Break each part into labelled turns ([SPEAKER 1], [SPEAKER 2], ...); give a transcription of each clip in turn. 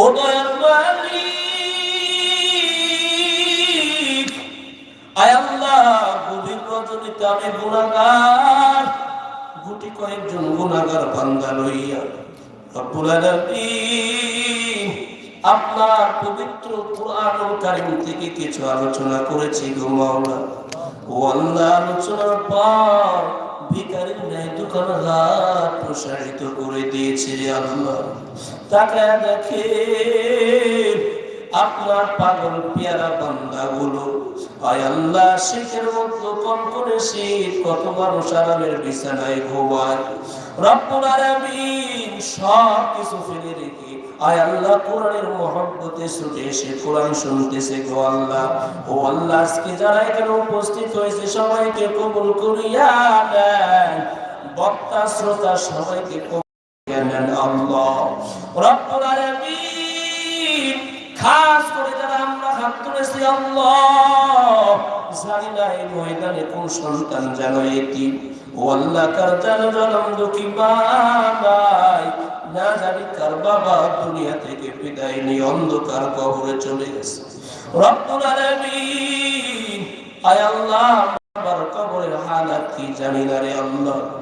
[SPEAKER 1] ও দয়াল মালিক, আয় আল্লাহ গভীর রজনীতে আমি গুণাগার। গুটি কয়েকজন গুণাগার বান্দা লইয়া রব্বুল আলামিন আপনার পবিত্র কোরআনুল কারীম থেকে কিছু আলোচনা করেছি গো মাওলা। ও আল্লাহ, আলোচনার পর ন্যায় প্রসারিত করে দিয়েছে আল্লাহ। তাকায় দেখে আপনার পাগল পেয়ারা বান্দা গুলো আল্লাহ মতো কনকনে শীত কত মানুষ আরামের বিছানায় ঘুমায়। রব্বুল সব কিছু ফেলে রেখে আয় আল্লাহ, কোরআনের মহব্বতে এসে কোরআন শুনতেছে গো আল্লাহ। ও আল্লাহ, আজকে যারা এখানে উপস্থিত হয়েছে, সবাইকে কবুল করিয়া দেন বক্তা, শ্রোতা, সবাইকে কবুল নেন আল্লাহ। রব্বুল খাস করে যারা আমরা হাত তুলেছি আল্লাহ। জানি না জানি কার বাবা থেকে বিদায় নিয়ে অন্ধকার কবরে চলে গেছে। রব্বুল আলামিন, আয় আল্লাহ বাবার কবরের রে আল্লাহ।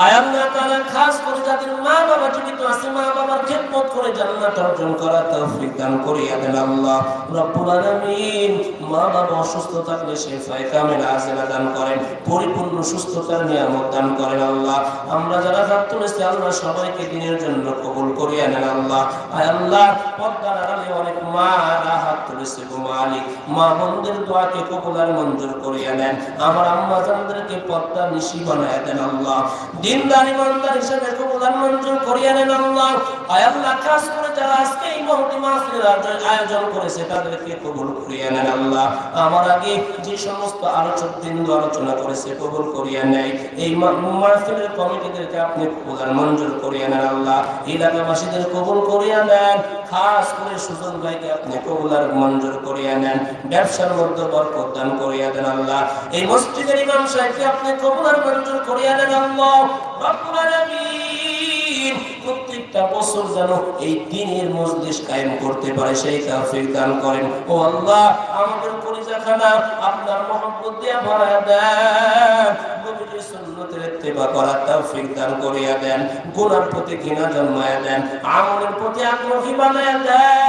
[SPEAKER 1] মা মা মা পরিপূর্ণ সুস্থতার নিয়ামত দান করেন আল্লাহ। আমরা যারা হাত তুলেছি, আল্লাহ সবাইকে দিনের জন্য কবুল করিয়া নেন আল্লাহ আয় আল্লাহ, পর্দার আড়ালে অনেক মারা হাত তুলেছে মালিক। মা বোনদের দোয়াকে কবুল আর মঞ্জুর করিয়া নেন। আমার আম্মা জানদেরকে নিশি বানায় দেন আল্লাহ। দিনদার ইমানদার হিসেবে কবুলার মঞ্জুর করিয়া নেন আল্লাহ আয় আল্লাহ কাজ করে যারা আজকে এই মহতি মাহফিলের আয়োজন- করেছে, তাদেরকে কবুল করিয়া নেন আল্লাহ। আমার আগে যে সমস্ত আলোচক বৃন্দ আলোচনা করেছে, কবুল করিয়া নেয়। এই মাহফিলের কমিটিদেরকে আপনি কবুলার মঞ্জুর করিয়া নেন আল্লাহ। এলাকাবাসীদের কবুল করিয়া নেন। খাস করে সুজন ভাইকে আপনি কবুলার মঞ্জুর করিয়া নেন। ব্যবসার মধ্যে বরকত দান করিয়া দেন আল্লাহ। এই মসজিদের ইমাম সাহেবকে আপনি কবুলার মঞ্জুর করিয়া দেন আল্লাহ। রব্বুল আলামিন। প্রত্যেকটা বছর যেন এই দিনের মজলিস কায়েম করতে পারে, সেই তৌফিক দান করেন। ও আল্লাহ, আমাদের কলিজাখানা আপনার মহব্বত দিয়ে ভরা দেন। নবীর সুন্নতের ইত্তেবা করার তৌফিক দান করিয়া দেন। গুনার প্রতি ঘৃণা জন্মায়া দেন। আমলের প্রতি আগ্রহী বানায়া দেন।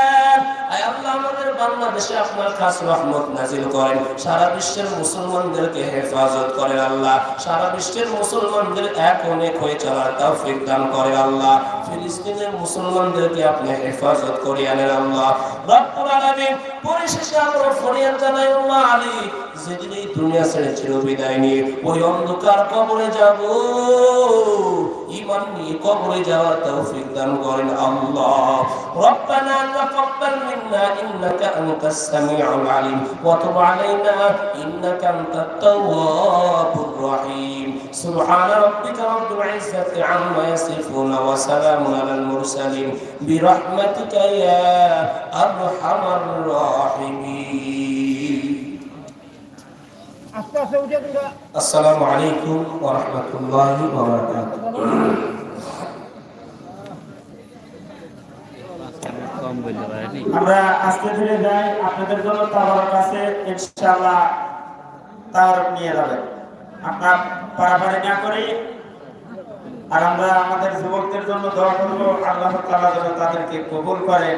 [SPEAKER 1] বাংলাদেশে আপনার খাস রহমত নাজিল করেন। সারা বিশ্বের মুসলমানদেরকে হেফাজত করেন আল্লাহ। সারা বিশ্বের মুসলমানদের এক অনেক হয়ে চলার তৌফিক দান করেন আল্লাহ। ফিলিস্তিনের মুসলমানদেরকে আপনি হেফাজত করে আনেন আল্লাহ। রব্বুল আলামিন পরিশেষে আমরা ফরিয়াদ জানাই মালিক যেদিন এই দুনিয়া ছেড়ে চির বিদায় নিয়ে ওই অন্ধকার কবরে যাব। ঈমান নিয়ে কবরে যাওয়ার তৌফিক দান করেন আল্লাহ। রব্বানা তাকাব্বাল মিন্না ইন্নাকা আনতাস সামিউল আলিম। ওয়া তুব আলাইনা ইন্নাকা আনতাত তাওয়াবুর রহিম। সুবহান রাব্বিকা রাব্বিল ইজ্জাতি আম্মা ইয়াসিফুন ওয়া সালামুন আলাল মুরসালিন। বিরহমাতিকা ইয়া আরহামার আসসালামু আলাইকুম ওয়া রাহমাতুল্লাহি ওয়া বারাকাতুহু।
[SPEAKER 2] আমরা আস্তে ধীরে যাই আপনাদের জন্য কাছে ইনশাআল্লাহ তার নিয়ে যাবেন আপনার পারাপারি না করি আর আমরা আমাদের যুবকদের জন্য দোয়া করব আল্লাহ তাআলা যেন তাদেরকে কবুল করেন